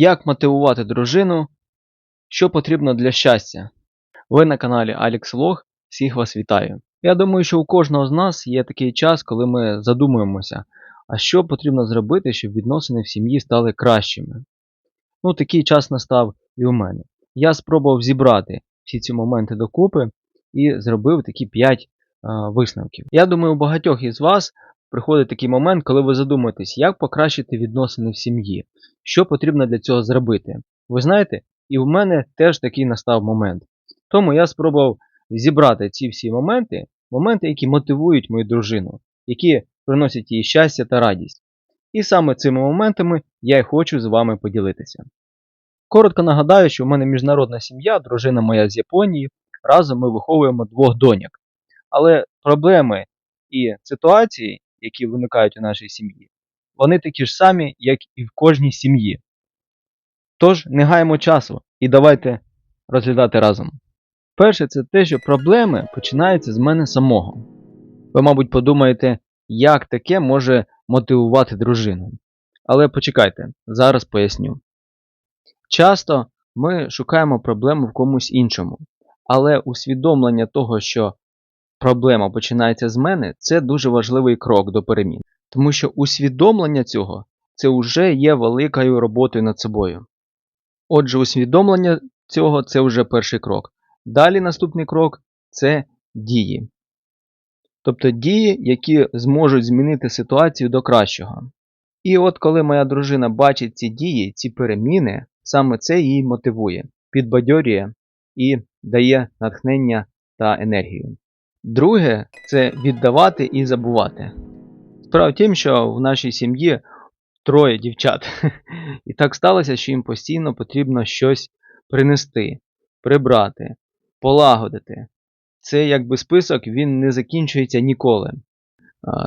Як мотивувати дружину? Що потрібно для щастя? Ви на каналі Alex Log. Всіх вас вітаю. Я думаю, що у кожного з нас є такий час, коли ми задумуємося, а що потрібно зробити, щоб відносини в сім'ї стали кращими. Ну, такий час настав і у мене. Я спробував зібрати всі ці моменти докупи і зробив такі 5 а, висновків. Я думаю, у багатьох із вас приходить такий момент, коли ви задумаєтесь, як покращити відносини в сім'ї, що потрібно для цього зробити. Ви знаєте, і в мене теж такий настав момент. Тому я спробував зібрати ці всі моменти, моменти, які мотивують мою дружину, які приносять їй щастя та радість. І саме цими моментами я й хочу з вами поділитися. Коротко нагадаю, що в мене міжнародна сім'я, дружина моя з Японії, разом ми виховуємо двох доньок. Але проблеми і ситуації, які виникають у нашій сім'ї, вони такі ж самі, як і в кожній сім'ї. Тож не гаємо часу і давайте розглядати разом. Перше, це те, що проблеми починаються з мене самого. Ви, мабуть, подумаєте, як таке може мотивувати дружину. Але почекайте, зараз поясню. Часто ми шукаємо проблему в комусь іншому, але усвідомлення того, що проблема починається з мене, це дуже важливий крок до перемін. Тому що усвідомлення цього це вже є великою роботою над собою. Отже, усвідомлення цього це вже перший крок. Далі наступний крок це дії. Тобто дії, які зможуть змінити ситуацію до кращого. І от коли моя дружина бачить ці дії, ці переміни, саме це її мотивує, підбадьорює і дає натхнення та енергію. Друге це віддавати і забувати. Справа в тім, що в нашій сім'ї троє дівчат. І так сталося, що їм постійно потрібно щось принести, прибрати, полагодити. Це якби список він не закінчується ніколи.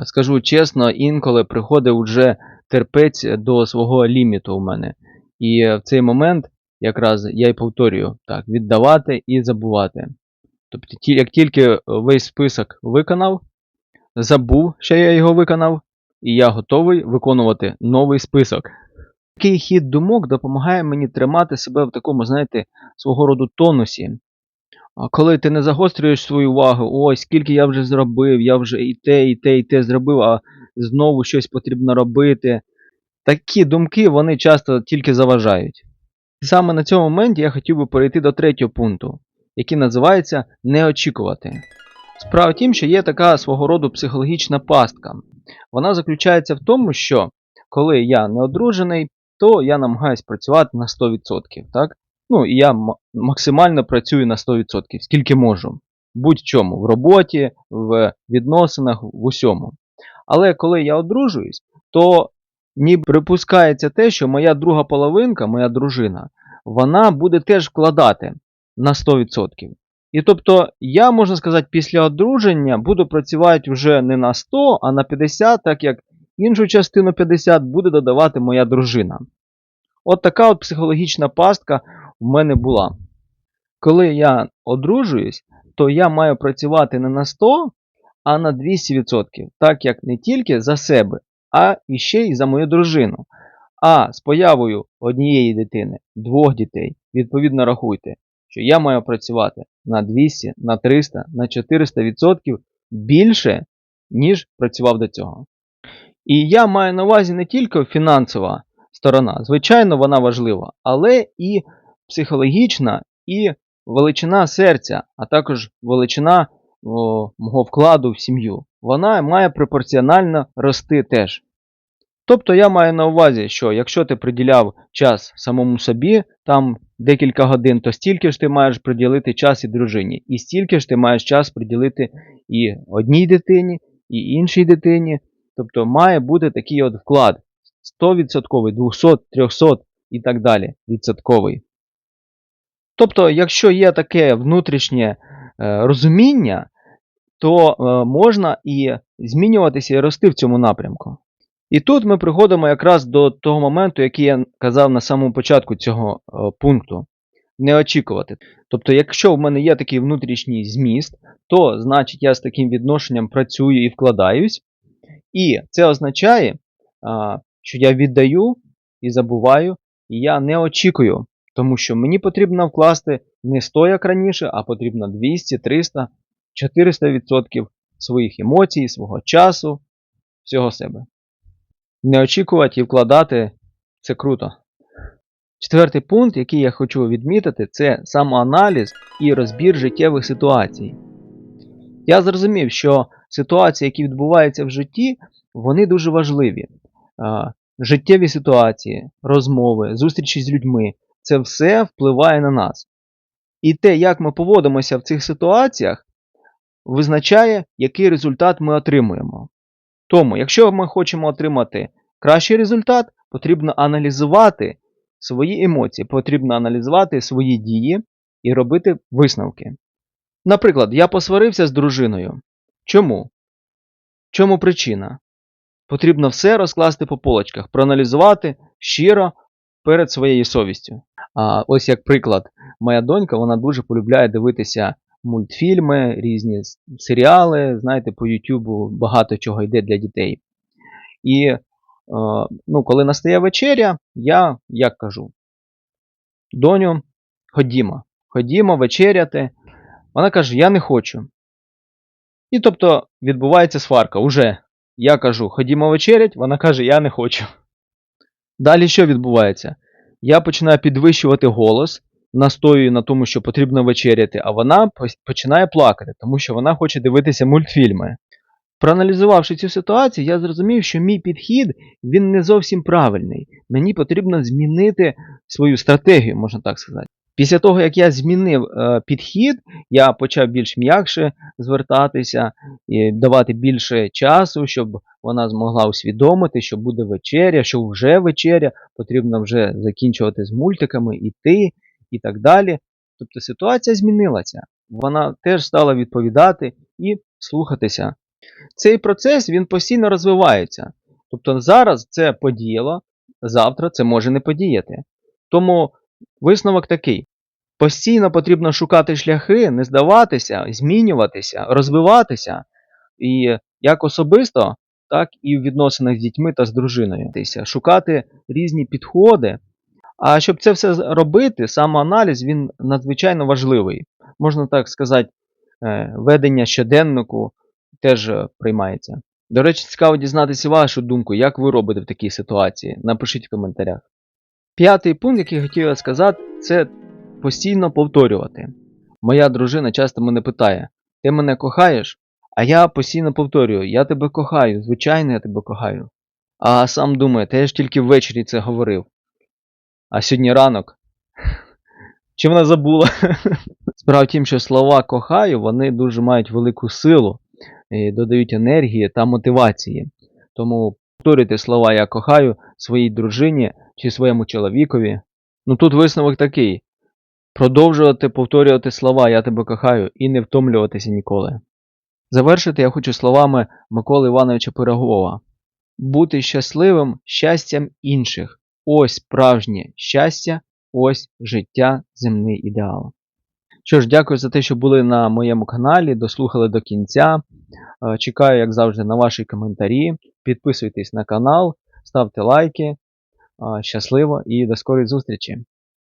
Скажу чесно, інколи приходить вже терпець до свого ліміту у мене. І в цей момент якраз я й повторюю так, віддавати і забувати. Тобто, як тільки весь список виконав, забув, що я його виконав, і я готовий виконувати новий список. Такий хід думок допомагає мені тримати себе в такому, знаєте, свого роду тонусі. Коли ти не загострюєш свою увагу, ой, скільки я вже зробив, я вже і те, і те, і те зробив, а знову щось потрібно робити. Такі думки вони часто тільки заважають. Саме на цьому моменті я хотів би перейти до третього пункту, який називається не очікувати. Справа в тім, що є така свого роду психологічна пастка. Вона заключається в тому, що коли я не одружений, то я намагаюсь працювати на 100%. Так? Ну, і я максимально працюю на 100%, скільки можу. Будь-чому, в роботі, в відносинах, в усьому. Але коли я одружуюсь, то ніби припускається те, що моя друга половинка, моя дружина, вона буде теж вкладати на 100%. І тобто я, можна сказати, після одруження буду працювати вже не на 100, а на 50, так як іншу частину 50 буде додавати моя дружина. От така от психологічна пастка в мене була. Коли я одружуюсь, то я маю працювати не на 100, а на 200%, так як не тільки за себе, а ще й за мою дружину. А з появою однієї дитини, двох дітей, відповідно рахуйте, що я маю працювати на 200, на 300, на 400% більше, ніж працював до цього. І я маю на увазі не тільки фінансова сторона, звичайно, вона важлива, але і психологічна, і величина серця, а також величина о, мого вкладу в сім'ю. Вона має пропорціонально рости теж. Тобто я маю на увазі, що якщо ти приділяв час самому собі, там декілька годин, то стільки ж ти маєш приділити час і дружині, і стільки ж ти маєш час приділити і одній дитині, і іншій дитині. Тобто має бути такий от вклад 100%, 200, 300 і так далі відсотковий. Тобто, якщо є таке внутрішнє е, розуміння, то е, можна і змінюватися і рости в цьому напрямку. І тут ми приходимо якраз до того моменту, який я казав на самому початку цього е, пункту. Не очікувати. Тобто, якщо в мене є такий внутрішній зміст, то значить я з таким відношенням працюю і вкладаюсь. І це означає, а, що я віддаю і забуваю, і я не очікую, тому що мені потрібно вкласти не 100 як раніше, а потрібно 200, 300, 400% своїх емоцій, свого часу, всього себе. Не очікувати і вкладати це круто. Четвертий пункт, який я хочу відмітити, це самоаналіз і розбір життєвих ситуацій. Я зрозумів, що ситуації, які відбуваються в житті, вони дуже важливі. Життєві ситуації, розмови, зустрічі з людьми це все впливає на нас. І те, як ми поводимося в цих ситуаціях, визначає, який результат ми отримуємо. Тому, якщо ми хочемо отримати кращий результат, потрібно аналізувати свої емоції, потрібно аналізувати свої дії і робити висновки. Наприклад, я посварився з дружиною. Чому? Чому причина? Потрібно все розкласти по полочках, проаналізувати щиро перед своєю совістю. А ось як приклад, моя донька вона дуже полюбляє дивитися мультфільми, різні серіали. Знаєте, по Ютубу багато чого йде для дітей. І е, ну, коли настає вечеря, я як кажу: Доню, ходімо, ходімо вечеряти. Вона каже: Я не хочу. І тобто відбувається сварка. Уже я кажу, ходімо вечерять, вона каже, я не хочу. Далі що відбувається? Я починаю підвищувати голос, настоюю на тому, що потрібно вечеряти, а вона починає плакати, тому що вона хоче дивитися мультфільми. Проаналізувавши цю ситуацію, я зрозумів, що мій підхід він не зовсім правильний. Мені потрібно змінити свою стратегію, можна так сказати. Після того, як я змінив е, підхід, я почав більш м'якше звертатися і давати більше часу, щоб вона змогла усвідомити, що буде вечеря, що вже вечеря, потрібно вже закінчувати з мультиками, іти і так далі. Тобто ситуація змінилася. Вона теж стала відповідати і слухатися. Цей процес він постійно розвивається. Тобто зараз це подіяло, завтра це може не подіяти. Тому висновок такий: постійно потрібно шукати шляхи, не здаватися, змінюватися, розвиватися. І як особисто, так і в відносинах з дітьми та з дружиною. Шукати різні підходи. А щоб це все робити, самоаналіз він надзвичайно важливий. Можна так сказати, е, ведення щоденнику теж приймається. До речі, цікаво дізнатися вашу думку, як ви робите в такій ситуації. Напишіть в коментарях. П'ятий пункт, який я хотів сказати, це постійно повторювати. Моя дружина часто мене питає: ти мене кохаєш? А я постійно повторюю: я тебе кохаю, звичайно, я тебе кохаю. А сам думає, та ж тільки ввечері це говорив. А сьогодні ранок. Чи вона забула? Справа в тім, що слова кохаю, вони дуже мають велику силу, і додають енергії та мотивації. Тому повторюйте слова Я кохаю своїй дружині чи своєму чоловікові. Ну тут висновок такий: продовжувати повторювати слова Я тебе кохаю і не втомлюватися ніколи. Завершити я хочу словами Миколи Івановича Пирогова. Бути щасливим щастям інших. Ось справжнє щастя, ось життя, земний ідеал. Що ж, дякую за те, що були на моєму каналі, дослухали до кінця. Е, Чекаю, як завжди, на ваші коментарі. Підписуйтесь на канал, ставте лайки. Е, Щасливо і до скорої зустрічі!